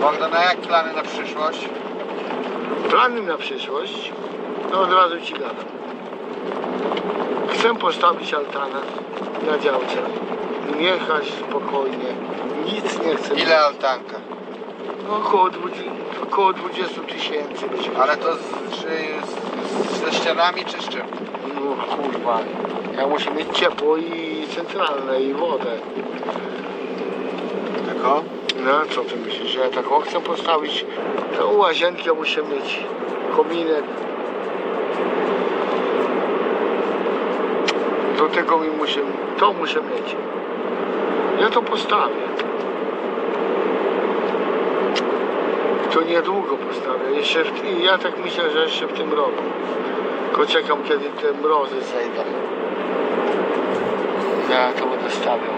Bogdan, a jak plany na przyszłość? Plany na przyszłość, no od razu ci gadam. Chcę postawić altanę na działce. Jechać spokojnie. Nic nie chcę. Ile altanka? No, około 20 około 20 tysięcy być może. Ale to z, czy z, ze ścianami czy z czym? No kurwa. Ja muszę mieć ciepło i centralne i wodę. Tylko? No co ty myślisz, że ja tak chcę postawić? To łazienkę muszę mieć, kominek. Do tego mi muszę, to muszę mieć. Ja to postawię. To niedługo postawię. Jeszcze w, ja tak myślę, że jeszcze w tym roku. Tylko czekam kiedy te mrozy zejdą. Ja to będę stawiał.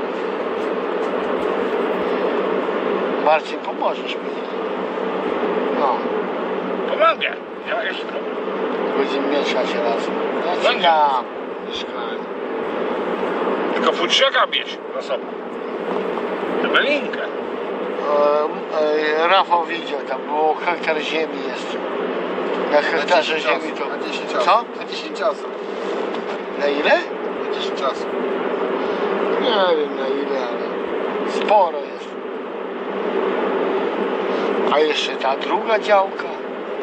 Marcin, pomożesz mi. No, Pomogę. Ja jeszcze. będziemy mieszkać razem. Ci Będzie. dam mieszkanie. Tylko futrzaka bierz za sobą. Ewelinkę. E, e, Rafał widział, tam było hektar ziemi jest. Na hektarze 10 ziemi to... Na 10 Co? Na 10 osób. Na ile? Na 10 osób. Nie wiem na ile, ale sporo jest. A jeszcze ta druga działka.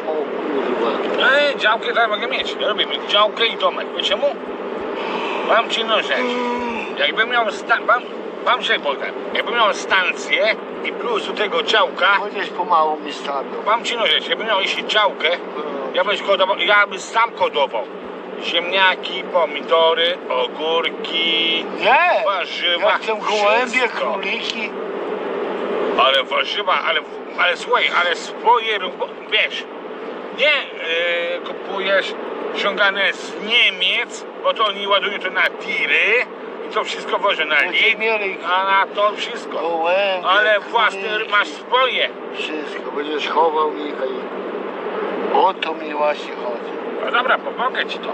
O kurwa. Ej, działkę ja mogę mieć. Ja robię działkę i domek. Wiecie czemu? Mam ci no rzecz. Jakbym miał sta- mam, mam się Bogdan. Jakbym miał stację i plus do tego działka, Chociaż pomału mi stawią. mam ci no rzecz. Jakbym miał jeszcze działkę, ja bym hodował, ja bym sam hodował. Ziemniaki, pomidory, ogórki, Nie! warzywa, Ja chcę gołębie, wszystko. króliki. Ale warzywa, ale, ale słuchaj, ale swoje, wiesz, nie e, kupujesz ściągane z Niemiec, bo to oni ładują to na tiry i to wszystko wożą na lit, mieli a na to wszystko. Ale własne masz swoje. Wszystko, będziesz chował Michał. O to mi właśnie chodzi. No dobra, pomogę ci to.